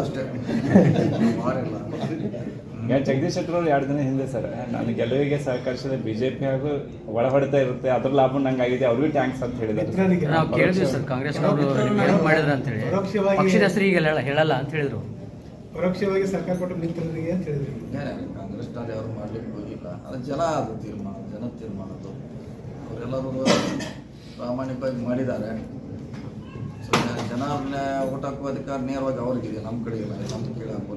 ಅಷ್ಟೇ. ಮಾಡಿಲ್ಲ ಜಗದೀಶ್ ಶೆಟ್ಟರ್ ಅವರು ಎರಡು ದಿನ ಹಿಂದೆ ಸರ್ ನಾನು ಗೆಲುವಿಗೆ ಸಹಕರಿಸಿದ ಬಿಜೆಪಿ ಹಾಗೂ ಒಳ ಹೊಡೆತ ಇರುತ್ತೆ ಅದ್ರ ಲಾಭ ನಂಗೆ ಆಗಿದೆ ಅವ್ರಿಗೂ ಟ್ಯಾಂಕ್ಸ್ ಅಂತ ಹೇಳಿದ್ರು ನಾವು ಕೇಳಿದ್ವಿ ಸರ್ ಕಾಂಗ್ರೆಸ್ನವರು ಹೆಲ್ಪ್ ಮಾಡಿದ್ರು ಅಂತ ಹೇಳಿ. ಪರೋಕ್ಷವಾಗಿ- ಪಕ್ಷದ ಹೆಸರು ಈಗ ಹೇಳಲ್ಲ ಹೇಳಲ್ಲ ಅಂತ ಹೇಳಿದ್ರು. ಪರೋಕ್ಷವಾಗಿ ಸರ್ಕಾರ ಕೊಟ್ಟು ಮಿತ್ರರಿಗೆ ಅಂತ ಹೇಳಿದ್ರು. ಕಾಂಗ್ರೆಸ್ ಕಾಂಗ್ರೆಸ್ನಲ್ಲಿ ಯಾರು ಮಾಡ್ಲಿಕ್ಕೆ ಹೋಗಿಲ್ಲ. ಅದು ಜನ ಅದು ತೀರ್ಮಾನ ಜನ ತೀರ್ಮಾನದ್ದು. ಅವರೆಲ್ಲರೂ ಪ್ರಾಮಾಣಿಕವಾಗಿ ಮಾಡಿದ್ದಾರೆ. ಸೊ ಜನ ಓಟ್ ಹಾಕುವ ಅಧಿಕಾರ ನೇರವಾಗಿ ಅವ್ರಿಗಿದೆ ನಮ್ಮ ಕಡೆ ಇಲ್ಲ ನಮ್ಮ ಕೇಳಿ ಯಾರು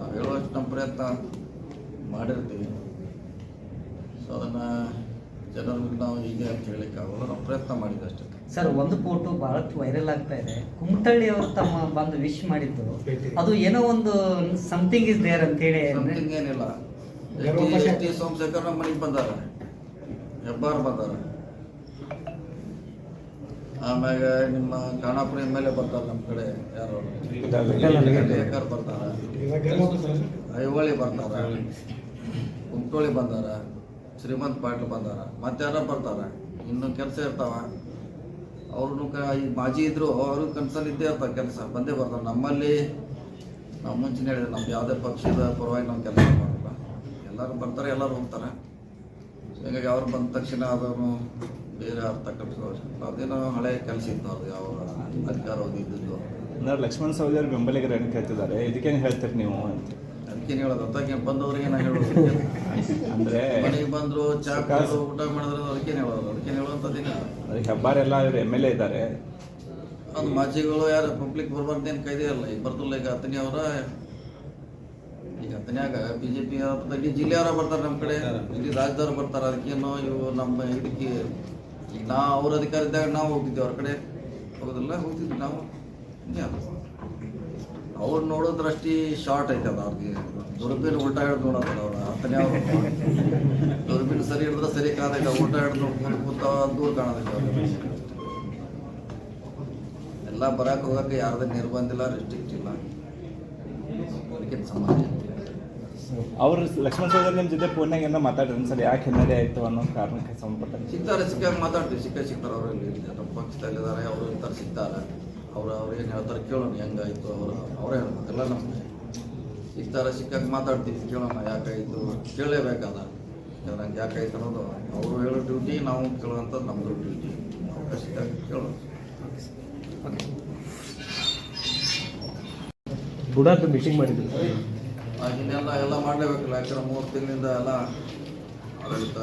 ನಾವು ಹೇಳುವಷ್ಟು ನಮ್ಮ ಪ್ರಯತ್ನ ಮಾಡಿರ್ತೀವಿ. ಸೊ ಅದನ್ನು ಜನರಿಗೆ ನಾವು ಹೀಗೆ ಅಂತ ಹೇಳಲಿಕ್ಕೆ ಆಗೋಲ್ಲ ನಾವು ಪ್ರಯತ್ನ ಮಾಡಿದ್ದು ಅಷ್ಟೇ. ಸರ್ ಒಂದು ಫೋಟೋ ಬಹಳಷ್ಟು ವೈರಲ್ ಆಗ್ತಾ ಇದೆ. ಕುಮಟಳ್ಳಿ ಅವರು ತಮ್ಮ ಬಂದು ವಿಶ್ ಮಾಡಿದ್ದು. ಅದು ಏನೋ ಒಂದು ಸಮಥಿಂಗ್ ಇಸ್ ದೇರ್ ಅಂತ ಹೇಳಿ ಸಮಥಿಂಗ್ ಏನಿಲ್ಲ. ಸೋಮಶೇಖರ್ ನಮ್ಮ ಮನೆಗೆ ಬಂದಾರ. ಹೆಬ್ಬಾರ್ ಬಂದಾರ. ಆಮ್ಯಾಗ ನಿಮ್ಮ ಖಾನಾಪುರ ಎಂ ಎಲ್ ಎ ಬರ್ತಾರ ನಮ್ಮ ಕಡೆ ಯಾರು. ಲೇಖರ್ ಬರ್ತಾರ. ಐವಳಿ ಬರ್ತಾರ. ಕುಮಟೋಳಿ ಬಂದಾರ. ಶ್ರೀಮಂತ್ ಪಾಟೀಲ್ ಬಂದಾರ. ಯಾರ ಬರ್ತಾರ. ಇನ್ನು ಕೆಲಸ ಇರ್ತಾವ. ಅವ್ರನ್ನು ಕ ಈ ಮಾಜಿ ಇದ್ರು ಅವ್ರಿಗೆ ಕನ್ಸಲ್ಲಿ ಇದ್ದೇ ಇರ್ತಾವ ಕೆಲಸ. ಬಂದೇ ಬರ್ತಾರೆ. ನಮ್ಮಲ್ಲಿ ನಾವು ಮುಂಚೆನೇ ಹೇಳಿದ್ರೆ ನಮ್ದು ಯಾವುದೇ ಪಕ್ಷದ ಪರವಾಗಿ ನಾವು ಕೆಲಸ ಮಾಡಲ್ಲ ಎಲ್ಲರೂ ಬರ್ತಾರೆ ಎಲ್ಲರೂ ಹೋಗ್ತಾರೆ. ಹಿಂಗಾಗಿ ಹೀಗಾಗಿ ಅವ್ರು ಬಂದ ತಕ್ಷಣ ಅದನ್ನು ಬೇರೆ ಅರ್ಥ ಕಲ್ಪಿಸೋದು ಅದೇನೋ ಹಳೆ ಕೆಲಸ ಇತ್ತು ಯಾವ ಅಧಿಕಾರ ಇದ್ದಿದ್ದು. ಅಂದ್ರೆ ಲಕ್ಷ್ಮಣ ಸವದಿ ಅವ್ರ ಬೆಂಬಲಿಗರು ಏನು ಕೇಳ್ತಿದ್ದಾರೆ? ಇದಕ್ಕೇನು ಹೇಳ್ತೀರಿ ನೀವು ಅಂತ. ಅದಕ್ಕೇನು ಹೇಳೋದು? ಅದಕ್ಕೆ ಬಂದವ್ರಿಗೆ ನಾ ಹೇಳೋದು. ಅಂದ್ರೆ ಮನೆಗೆ ಬಂದ್ರು ಚಾ ಕಾಸು ಊಟ ಮಾಡಿದ್ರು ಅದಕ್ಕೇನು ಹೇಳೋದು? ಅದಕ್ಕೇನು ಹೇಳುವಂಥದ್ದೇನಿಲ್ಲ ಹೆಬ್ಬಾರ್ ಎಲ್ಲ ಇವ್ರು ಎಂ ಎಲ್ ಎ ಇದ್ದಾರೆ. ಅದು ಮಾಜಿಗಳು ಯಾರು? ಪಬ್ಲಿಕ್ ಬರ್ಬಾರ್ದೇನು ಕೈದೇ ಇಲ್ಲ. ಈಗ ಬರ್ತಿಲ್ಲ ಈಗ ಹತ್ತನೇ ಅವರ ಈಗ ಹತ್ತನ್ಯಾಗ ಬಿ ಜೆ ಪಿ ಜಿಲ್ಲೆಯವ್ರ ಬರ್ತಾರೆ ನಮ್ಮ ಕಡೆ. ಇಲ್ಲಿ ರಾಜ್ಯದವ್ರು ಬರ್ತಾರೆ. ಅದಕ್ಕೇನು ಇವು ನಮ್ಮ ಇದಕ್ಕೆ ಈಗ ನಾ ಅವ್ರ ಅಧಿಕಾರ ಇದ್ದಾಗ ನಾವು ಹೋಗ್ತಿದ್ವಿ, ಅವ್ರ ಕಡೆ ಹೋಗೋದಿಲ್ಲ, ಹೋಗ್ತಿದ್ವಿ ನಾವು. ಅವ್ರು. ಅವ್ರು ನೋಡೋದ್ರಷ್ಟಿ ಶಾರ್ಟ್ ಐತೆ ಅದು ಅವ್ರಿಗೆ. ದುರ್ಬೀನ್ ಉಲ್ಟಾ ಹಿಡ್ದು ನೋಡೋದಲ್ಲ ಅವ್ರು ಹತ್ತನೇ ಅವ್ರು. ದುರ್ಬೀನ್ ಸರಿ ಹಿಡಿದ್ರೆ ಸರಿ ಕಾಣಲ್ಲ ಉಲ್ಟಾ ಹಿಡ್ದು ನೋಡ್ಕೊಂಡು ಕೂತ ದೂರ ಕಾಣೋದಿಲ್ಲ ಅವ್ರಿಗೆ. ಎಲ್ಲ ಬರಕ್ಕೆ ಹೋಗಕ್ಕೆ ಯಾರದ ನಿರ್ಬಂಧ ಇಲ್ಲ ರೆಸ್ಟ್ರಿಕ್ಟ್ ಇಲ್ಲ. ಅದಕ್ಕೆ ಇಲ್ಲ. ಅವ್ರು ಲಕ್ಷ್ಮಣ್ ಸವದಿ ನಿಮ್ಮ ಜೊತೆ ಫೋನ್ಯಾಗ ಏನೋ ಮಾತಾಡ್ರಿ ಸರ್ ಯಾಕೆ ಹಿನ್ನಡೆ ಆಯ್ತು ಅನ್ನೋ ಕಾರಣಕ್ಕೆ ಸಂಬಂಧಪಟ್ಟ ಸಿಗ್ತಾರೆ ಸಿಕ್ಕಾಗ ಮಾತಾಡ್ತೀವಿ ಸಿಕ್ಕ ಸಿಗ್ತಾರೆ ಅವರು ಇಲ್ಲಿ ನಮ್ಮ ಪಕ್ಷದಲ್ಲಿದ್ದಾರೆ ಅವರು ಇರ್ತಾರೆ ಸಿಗ್ತಾರೆ. ಅವ್ರು ಅವ್ರು ಏನು ಹೇಳ್ತಾರೆ ಕೇಳೋಣ ಹೆಂಗಾಯ್ತು ಅವರು ಅವರೇ ಹೇಳ್ಬೇಕಲ್ಲ ಎಲ್ಲ ನಮ್ಗೆ ಸಿಗ್ತಾರೆ ಸಿಕ್ಕಾಗ ಮಾತಾಡ್ತೀವಿ ಕೇಳೋಣ ಯಾಕಾಯ್ತು ಕೇಳಲೇಬೇಕಾದ. ನಂಗೆ ಯಾಕಾಯ್ತು ಅನ್ನೋದು ಅವರು ಹೇಳೋ ಡ್ಯೂಟಿ ನಾವು ಕೇಳುವಂಥದ್ದು ನಮ್ಮದು ಡ್ಯೂಟಿ ಅವಕಾಶ ಸಿಕ್ಕಾಗ ಕೇಳೋಣ. ಬುಡಾದ ಮೀಟಿಂಗ್ ಮಾಡಿದ್ರು. ಇನ್ನೆಲ್ಲ ಎಲ್ಲ ಮಾಡಲೇಬೇಕಲ್ಲ ಯಾಕಂದ್ರೆ ಮೂರು ತಿಂಗಳಿಂದ ಎಲ್ಲ ಆಡಳಿತ